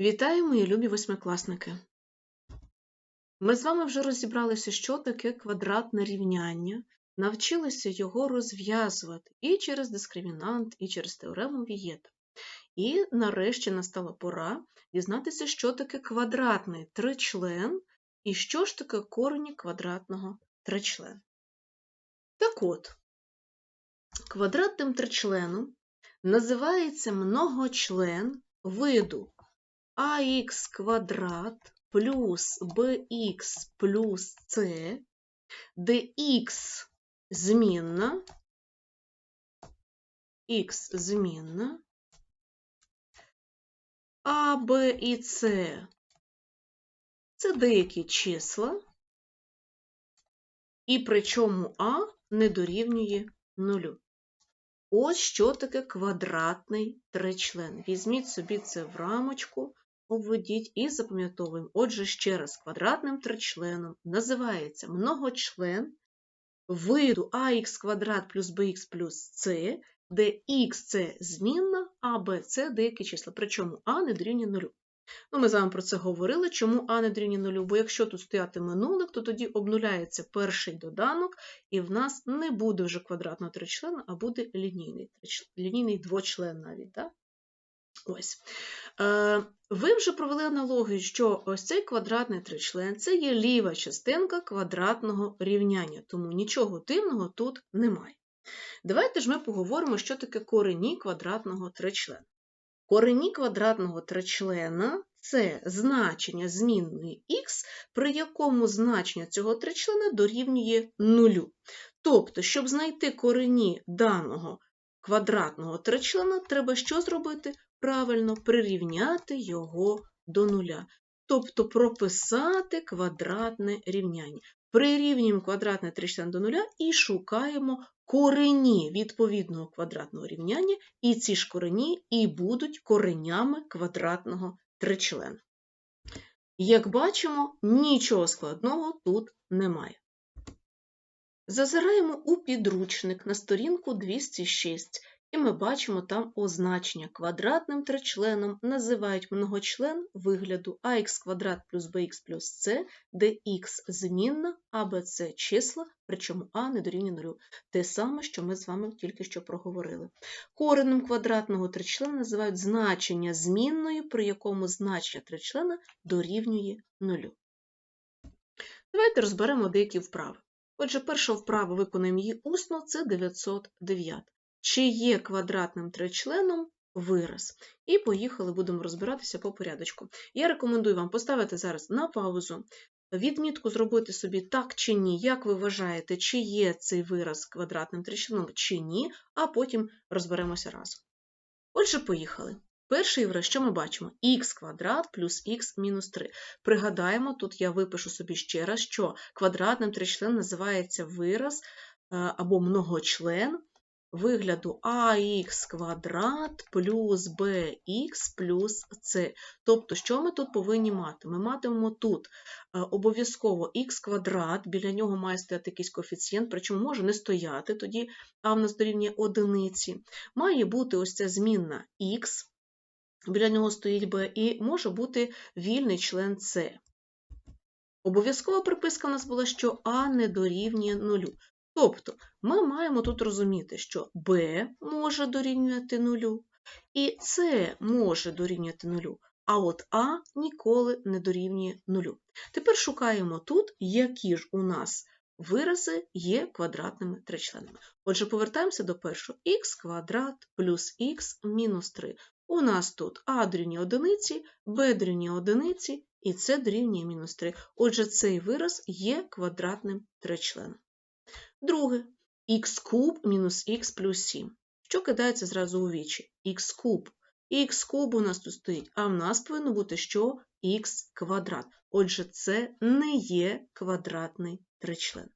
Вітаю, мої любі восьмикласники! Ми з вами вже розібралися, що таке квадратне рівняння, навчилися його розв'язувати і через дискримінант, і через теорему Вієта. І нарешті настала пора дізнатися, що таке квадратний тричлен і що ж таке корені квадратного тричлена. Так от, квадратним тричленом називається многочлен виду ax квадрат плюс bx плюс c, де x змінна, x змінна, а, b і c це деякі числа, і причому а не дорівнює нулю. Ось що таке квадратний тричлен. Візьміть собі це в рамочку, обведіть і запам'ятовуємо. Отже, ще раз, квадратним тричленом називається многочлен виду ax квадрат плюс bx плюс c, де x це змінна, а b це деякі числа, причому а не дорівнює нулю. Ну, Ми з вами про це говорили, чому а не дорівнює нулю, бо якщо тут стояти минулик, то тоді обнуляється перший доданок, і в нас не буде вже квадратного тричлена, а буде лінійний лінійний двочлен навіть. Так? Ось. Е, ви вже провели аналогію, що ось цей квадратний тричлен це є ліва частинка квадратного рівняння, тому нічого дивного тут немає. Давайте ж ми поговоримо, що таке корені квадратного тричлена. Корені квадратного тричлена це значення змінної х, при якому значення цього тричлена дорівнює нулю. Тобто, щоб знайти корені даного квадратного тричлена, треба що зробити? Правильно прирівняти його до нуля. Тобто прописати квадратне рівняння. Прирівнюємо квадратне тричлен до нуля і шукаємо корені відповідного квадратного рівняння, і ці ж корені і будуть коренями квадратного тричлена. Як бачимо, нічого складного тут немає. Зазираємо у підручник на сторінку 206 і ми бачимо там означення. Квадратним тричленом називають многочлен вигляду ax квадрат плюс bx плюс c, де х змінна, а b – це числа, причому а не дорівнює нулю. Те саме, що ми з вами тільки що проговорили. Коренем квадратного тричлена називають значення змінної, при якому значення тричлена дорівнює нулю. Давайте розберемо деякі вправи. Отже, перша вправа виконаємо її усно, це 909 чи є квадратним тричленом вираз. І поїхали, будемо розбиратися по порядочку. Я рекомендую вам поставити зараз на паузу, відмітку зробити собі так чи ні, як ви вважаєте, чи є цей вираз квадратним тричленом, чи ні, а потім розберемося разом. Отже, поїхали. Перший вираз, що ми бачимо? х квадрат плюс х мінус 3. Пригадаємо, тут я випишу собі ще раз, що квадратним тричленом називається вираз е, або многочлен, вигляду ax квадрат плюс bx плюс c. Тобто, що ми тут повинні мати? Ми матимемо тут е, обов'язково х квадрат, біля нього має стояти якийсь коефіцієнт, причому може не стояти тоді, а в нас дорівнює одиниці. Має бути ось ця змінна х, біля нього стоїть b, і може бути вільний член c. Обов'язкова приписка у нас була, що а не дорівнює нулю. Тобто ми маємо тут розуміти, що b може дорівнювати нулю, і c може дорівнювати нулю, а от а ніколи не дорівнює нулю. Тепер шукаємо тут, які ж у нас вирази є квадратними тричленами. Отже, повертаємося до першого х квадрат плюс х мінус 3. У нас тут а дорівнює одиниці, b дорівнює одиниці, і c дорівнює мінус 3. Отже, цей вираз є квадратним тричленом. Друге х куб мінус х плюс 7. Що кидається зразу у вічі? х куб. х куб у нас тут стоїть, а в нас повинно бути що х квадрат. Отже, це не є квадратний тричлен.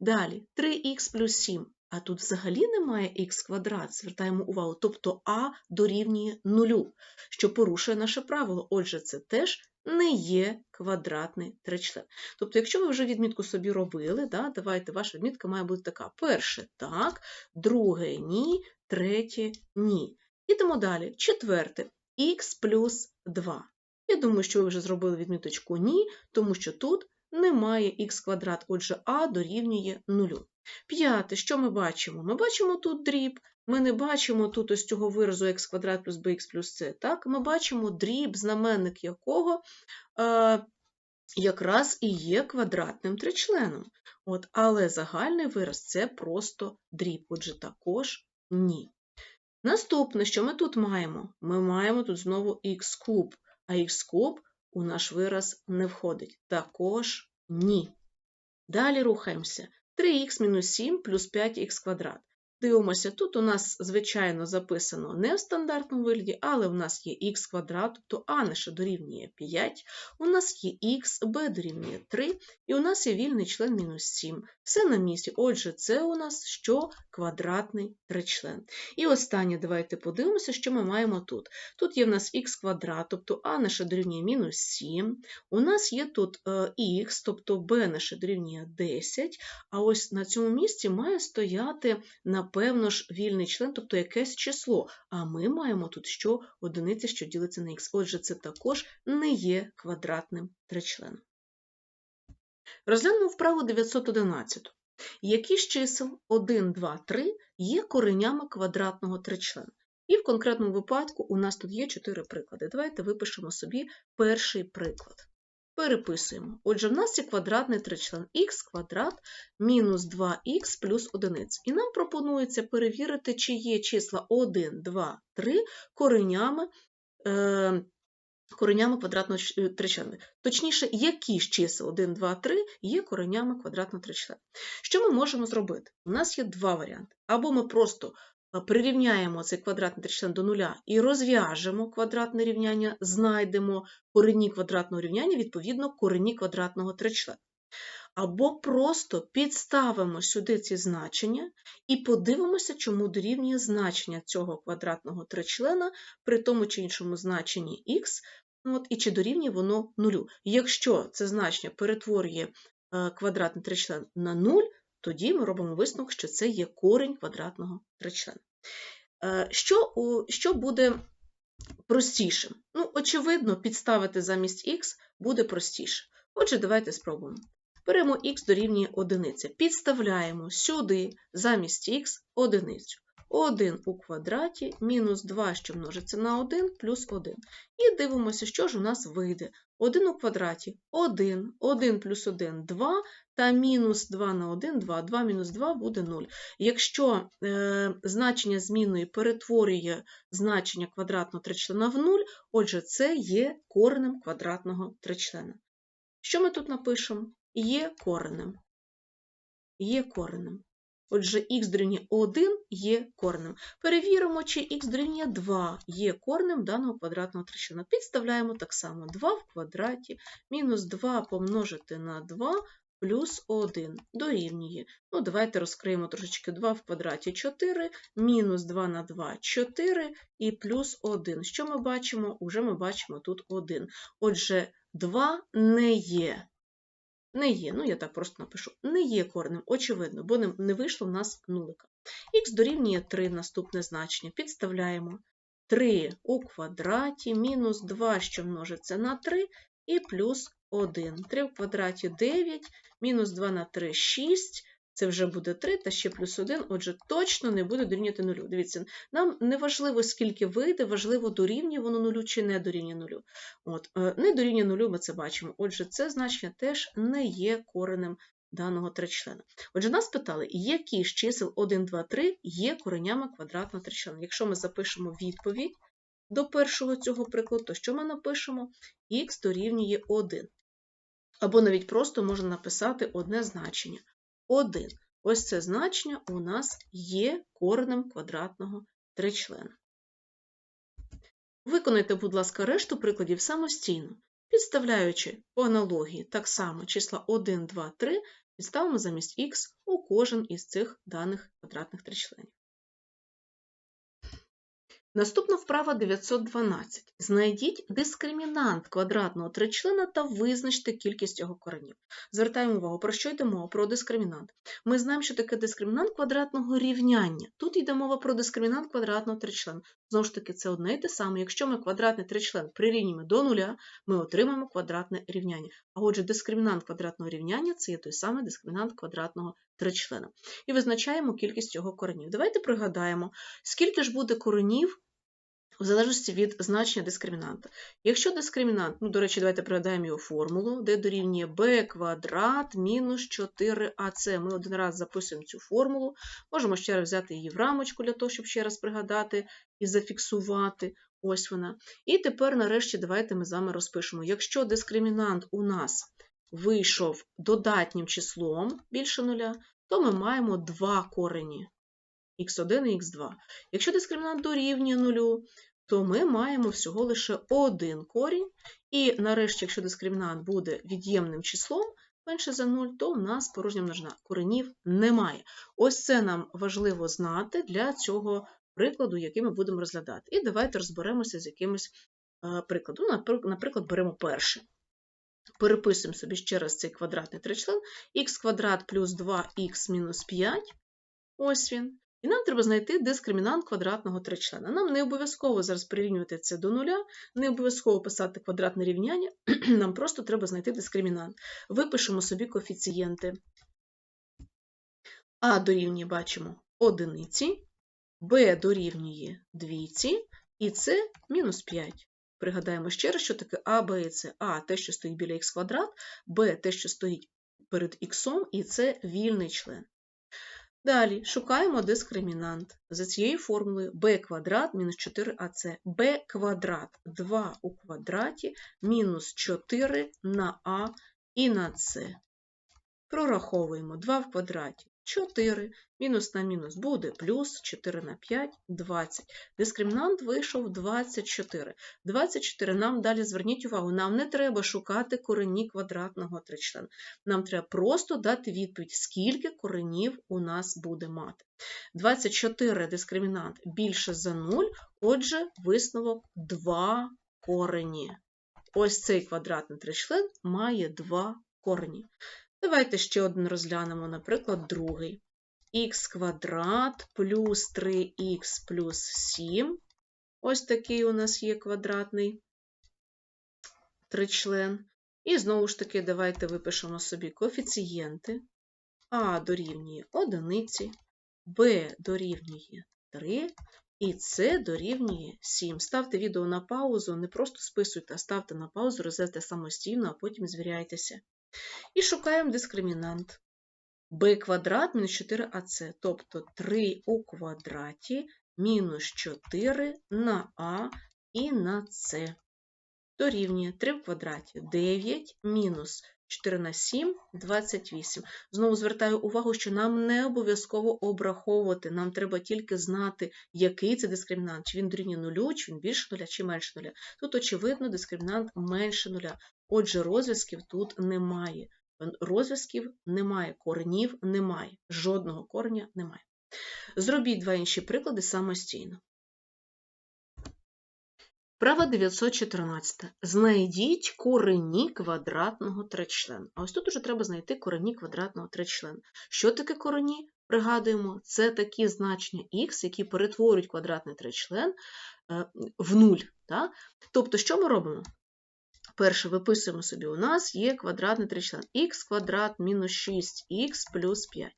Далі 3х плюс 7. А тут взагалі немає х квадрат, звертаємо увагу, тобто а дорівнює нулю, що порушує наше правило. Отже, це теж не є квадратний тричлен. Тобто, якщо ви вже відмітку собі робили, да, давайте ваша відмітка має бути така: перше так, друге ні, третє ні. Ідемо далі. Четверте х плюс 2. думаю, що ви вже зробили відміточку ні, тому що тут немає х квадрат, отже, а дорівнює нулю. П'яте, що ми бачимо? Ми бачимо тут дріб, ми не бачимо тут ось цього виразу х квадрат плюс bx плюс c. Так? Ми бачимо дріб, знаменник якого е, якраз і є квадратним тричленом. От, але загальний вираз це просто дріб, отже, також ні. Наступне, що ми тут маємо? Ми маємо тут знову х куб, а х куб у наш вираз не входить. Також ні. Далі рухаємося. 3х мінус 7 плюс 5х квадрат. Дивимося, тут у нас, звичайно, записано не в стандартному вигляді, але у нас є х квадрат, тобто а наше дорівнює 5, у нас є х, b дорівнює 3, і у нас є вільний член мінус 7. Все на місці. Отже, це у нас що квадратний тричлен. І останнє, давайте подивимося, що ми маємо тут. Тут є в нас х квадрат, тобто а наше дорівнює мінус 7. У нас є тут е, х, тобто b наше дорівнює 10, а ось на цьому місці має стояти, напевно ж, вільний член, тобто якесь число. А ми маємо тут що одиниця, що ділиться на х. Отже, це також не є квадратним тричленом. Розглянемо вправу 911. Які з чисел 1, 2, 3 є коренями квадратного тричлена? І в конкретному випадку у нас тут є 4 приклади. Давайте випишемо собі перший приклад. Переписуємо. Отже, в нас є квадратний тричлен х квадрат мінус 2х плюс 1. І нам пропонується перевірити, чи є числа 1, 2, 3 коренями е, коренями квадратного е, тричлена. Точніше, які ж чисел 1, 2, 3 є коренями квадратного тричлена. Що ми можемо зробити? У нас є два варіанти. Або ми просто прирівняємо цей квадратний тричлен до нуля і розв'яжемо квадратне рівняння, знайдемо корені квадратного рівняння, відповідно, корені квадратного тричлена. Або просто підставимо сюди ці значення і подивимося, чому дорівнює значення цього квадратного тричлена при тому чи іншому значенні х, от, і чи дорівнює воно нулю. Якщо це значення перетворює е, квадратний тричлен на 0, тоді ми робимо висновок, що це є корінь квадратного тричлена. Е, що, що буде простішим? Ну, очевидно, підставити замість х буде простіше. Отже, давайте спробуємо. Беремо х дорівнює одиниця. Підставляємо сюди замість х одиницю. 1 у квадраті мінус 2, що множиться на 1, плюс 1. І дивимося, що ж у нас вийде. 1 у квадраті 1, 1 плюс 1 2, та мінус 2 на 1 2, 2 мінус 2 буде 0. Якщо е, значення змінної перетворює значення квадратного тричлена в 0, отже, це є коренем квадратного тричлена. Що ми тут напишемо? Є коренем. Є коренем. Отже, х дорівнює 1 є коренем. Перевіримо, чи х дорівнює 2 є коренем даного квадратного трещина. Підставляємо так само 2 в квадраті, мінус 2 помножити на 2 плюс 1 дорівнює. Ну, Давайте розкриємо трошечки 2 в квадраті 4, мінус 2 на 2 4 і плюс 1. Що ми бачимо? Уже ми бачимо тут 1. Отже, 2 не є не є, ну я так просто напишу, не є коренем, очевидно, бо не вийшло в нас нулика. Х дорівнює 3 наступне значення. Підставляємо 3 у квадраті, мінус 2, що множиться на 3, і плюс 1. 3 в квадраті 9, мінус 2 на 3 6, це вже буде 3 та ще плюс 1, отже, точно не буде дорівнювати нулю. Дивіться, нам не важливо, скільки вийде, важливо, дорівнює воно нулю чи не дорівнює нулю. От, е, Не дорівнює нулю, ми це бачимо. Отже, це значення теж не є коренем даного тричлена. Отже, нас питали, які з чисел 1, 2, 3 є коренями квадратного тричлена. Якщо ми запишемо відповідь до першого цього прикладу, то що ми напишемо? Х дорівнює 1. Або навіть просто можна написати одне значення. 1. Ось це значення у нас є коренем квадратного тричлена. Виконайте, будь ласка, решту прикладів самостійно, підставляючи по аналогії так само числа 1, 2, 3, підставимо замість х у кожен із цих даних квадратних тричленів. Наступна вправа 912. Знайдіть дискримінант квадратного тричлена та визначте кількість його коренів. Звертаємо увагу, про що йде мова? Про дискримінант. Ми знаємо, що таке дискримінант квадратного рівняння. Тут йде мова про дискримінант квадратного тричлена. Знову ж таки, це одне і те саме. Якщо ми квадратний тричлен прирівнюємо до нуля, ми отримаємо квадратне рівняння. А отже, дискримінант квадратного рівняння це є той самий дискримінант квадратного тричлена. І визначаємо кількість його коренів. Давайте пригадаємо, скільки ж буде коренів в залежності від значення дискримінанта. Якщо дискримінант, ну, до речі, давайте пригадаємо його формулу, де дорівнює b квадрат мінус 4ac. Ми один раз записуємо цю формулу, можемо ще раз взяти її в рамочку для того, щоб ще раз пригадати і зафіксувати. Ось вона. І тепер, нарешті, давайте ми з вами розпишемо. Якщо дискримінант у нас вийшов додатнім числом більше нуля, то ми маємо два корені х1 і х2. Якщо дискримінант дорівнює нулю, то ми маємо всього лише один корінь. І нарешті, якщо дискримінант буде від'ємним числом, менше за 0, то у нас порожня множина коренів немає. Ось це нам важливо знати для цього прикладу, який ми будемо розглядати. І давайте розберемося з якимось е, прикладом. Наприклад, беремо перший. Переписуємо собі ще раз цей квадратний тричлен х квадрат плюс 2х мінус 5. Ось він. І нам треба знайти дискримінант квадратного тричлена. Нам не обов'язково зараз прирівнювати це до нуля, не обов'язково писати квадратне рівняння, нам просто треба знайти дискримінант. Випишемо собі коефіцієнти. А дорівнює, бачимо, одиниці, Б дорівнює двійці, і С мінус 5. Пригадаємо ще раз, що таке А, Б і С. А те, що стоїть біля х квадрат, Б те, що стоїть перед х, і це вільний член. Далі шукаємо дискримінант. За цією формулою b квадрат мінус 4ac. b квадрат 2 у квадраті мінус 4 на а і на c. Прораховуємо 2 в квадраті 4, мінус на мінус буде плюс 4 на 5 20. Дискримінант вийшов 24. 24 нам далі зверніть увагу, нам не треба шукати корені квадратного тричлена. Нам треба просто дати відповідь, скільки коренів у нас буде мати. 24 дискримінант більше за 0, отже, висновок 2 корені. Ось цей квадратний тричлен має 2 корені. Давайте ще один розглянемо, наприклад, другий. х квадрат плюс 3х плюс 7. Ось такий у нас є квадратний тричлен. І знову ж таки, давайте випишемо собі коефіцієнти. А дорівнює 1, Б дорівнює 3, і С дорівнює 7. Ставте відео на паузу, не просто списуйте, а ставте на паузу, розв'язте самостійно, а потім звіряйтеся. І шукаємо дискримінант b квадрат мінус 4ac, тобто 3 у квадраті мінус 4 на а і на С. Дорівнює 3 в квадраті 9 мінус 4 на 7 28. Знову звертаю увагу, що нам не обов'язково обраховувати, нам треба тільки знати, який це дискримінант, чи він дорівнює нулю, чи він більше нуля, чи менше нуля. Тут, очевидно, дискримінант менше нуля. Отже, розв'язків тут немає. Розв'язків немає, коренів немає, жодного кореня немає. Зробіть два інші приклади самостійно. Права 914. Знайдіть корені квадратного тричлена. А ось тут уже треба знайти корені квадратного тричлена. Що таке корені? Пригадуємо, це такі значення х, які перетворюють квадратний тричлен е, в нуль. Тобто, що ми робимо? Перше виписуємо собі, у нас є квадратний тричлен х квадрат мінус 6х плюс 5.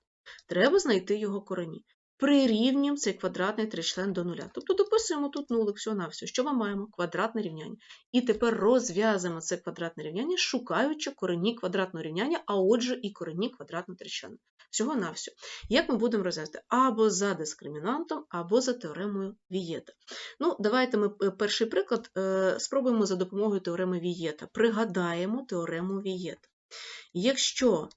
Треба знайти його корені прирівнюємо цей квадратний тричлен до нуля. Тобто дописуємо тут нулик всього на все. Що ми маємо? Квадратне рівняння. І тепер розв'язуємо це квадратне рівняння, шукаючи корені квадратного рівняння, а отже, і корені квадратного тричлена. Всього на все. Як ми будемо розв'язати? Або за дискримінантом, або за теоремою Вієта. Ну, Давайте ми е, перший приклад е, спробуємо за допомогою теореми Вієта. Пригадаємо теорему Вієта. Якщо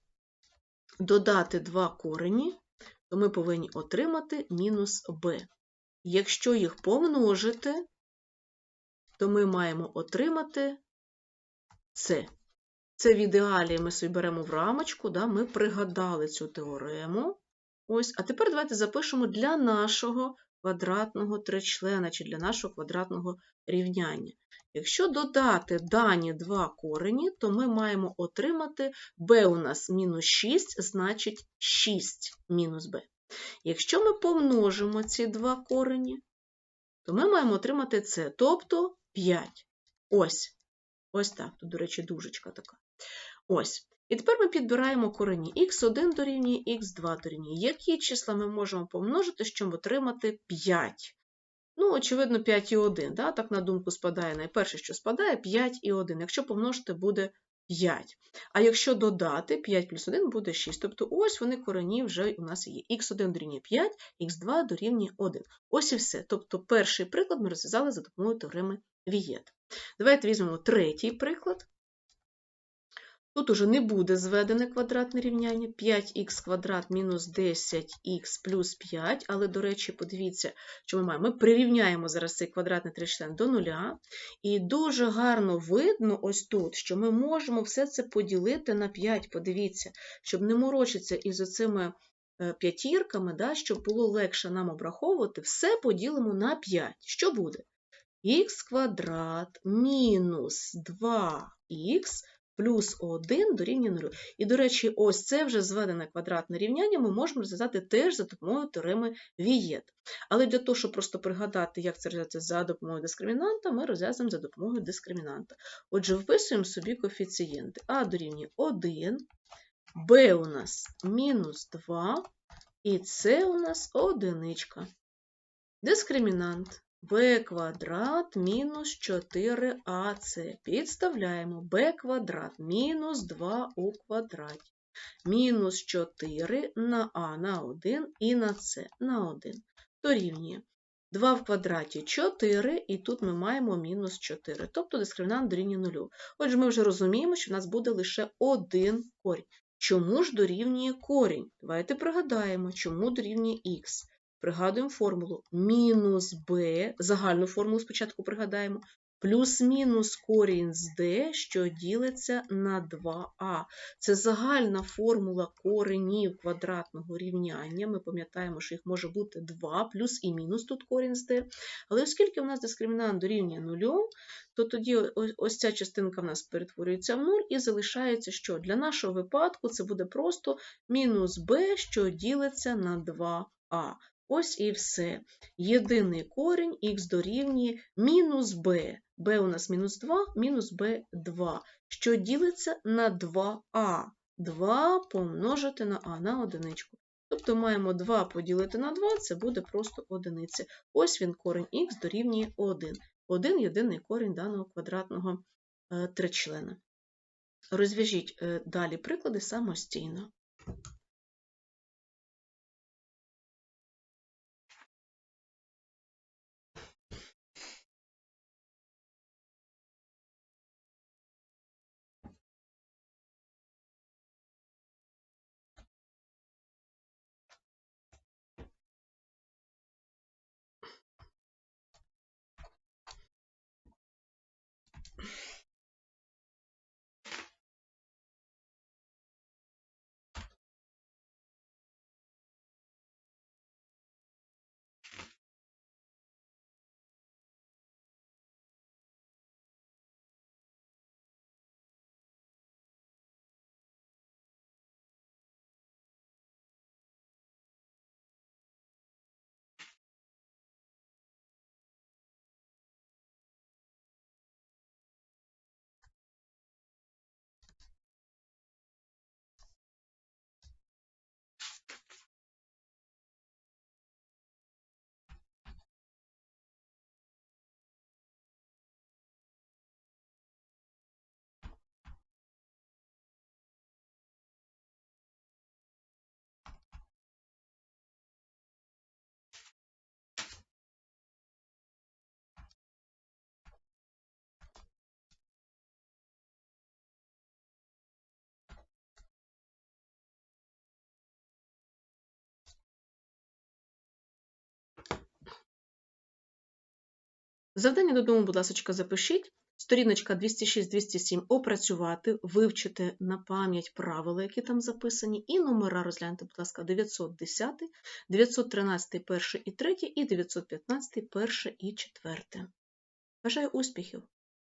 додати два корені, то ми повинні отримати мінус b. Якщо їх помножити, то ми маємо отримати С. Це в ідеалі ми собі беремо в рамочку, да, ми пригадали цю теорему. Ось, А тепер давайте запишемо для нашого квадратного тричлена чи для нашого квадратного рівняння. Якщо додати дані два корені, то ми маємо отримати b у нас мінус 6, значить 6 мінус b. Якщо ми помножимо ці два корені, то ми маємо отримати це, тобто 5. Ось. Ось так. Тут, до речі, дужечка така. Ось. І тепер ми підбираємо корені х1 дорівнює х2 дорівнює. Які числа ми можемо помножити, щоб отримати 5? Ну, очевидно, 5 і 1. Да? Так на думку спадає найперше, що спадає 5 і 1. Якщо помножити, буде 5. А якщо додати 5 плюс 1 буде 6. Тобто ось вони корені вже у нас є. х1 дорівнює 5, х2 дорівнює 1. Ось і все. Тобто перший приклад ми розв'язали за допомогою теореми Вієт. Давайте візьмемо третій приклад. Тут уже не буде зведене квадратне рівняння 5х квадрат мінус 10х плюс 5, але, до речі, подивіться, що ми маємо. Ми прирівняємо зараз цей квадратний тричлен до нуля, і дуже гарно видно ось тут, що ми можемо все це поділити на 5, подивіться, щоб не морочитися із оцими е, п'ятірками, да, щоб було легше нам обраховувати, все поділимо на 5. Що буде? х квадрат мінус 2х плюс 1 дорівнює 0. І, до речі, ось це вже зведене квадратне рівняння ми можемо розв'язати теж за допомогою теореми Вієт. Але для того, щоб просто пригадати, як це розв'язати за допомогою дискримінанта, ми розв'язуємо за допомогою дискримінанта. Отже, вписуємо собі коефіцієнти. А дорівнює 1, Б у нас мінус 2, і С у нас одиничка. Дискримінант b квадрат мінус 4ac. Підставляємо b квадрат мінус 2 у квадраті. Мінус 4 на а на 1 і на c на 1. Дорівнює 2 в квадраті 4, і тут ми маємо мінус 4, тобто дискримінант дорівнює 0. Отже, ми вже розуміємо, що в нас буде лише один корінь. Чому ж дорівнює корінь? Давайте пригадаємо, чому дорівнює х. Пригадуємо формулу мінус b, загальну формулу спочатку пригадаємо, плюс-мінус корінь з d, що ділиться на 2а. Це загальна формула коренів квадратного рівняння. Ми пам'ятаємо, що їх може бути 2, плюс і мінус тут корінь з d. Але оскільки у нас дискримінант дорівнює 0, то тоді ось ця частинка в нас перетворюється в 0 і залишається, що для нашого випадку це буде просто мінус b, що ділиться на 2а. Ось і все. Єдиний корінь х дорівнює мінус b. b у нас мінус 2, мінус b2, що ділиться на 2а. 2 помножити на а на одиничку. Тобто маємо 2 поділити на 2, це буде просто одиниця. Ось він корінь х дорівнює 1. Один єдиний корінь даного квадратного е, тричлена. Розв'яжіть е, далі приклади самостійно. Завдання додому, будь ласка, запишіть. Сторіночка 206-207 опрацювати, вивчити на пам'ять правила, які там записані, і номера розгляньте, будь ласка, 910, 913 перший і третій, і 915 перше і четверте. Бажаю успіхів!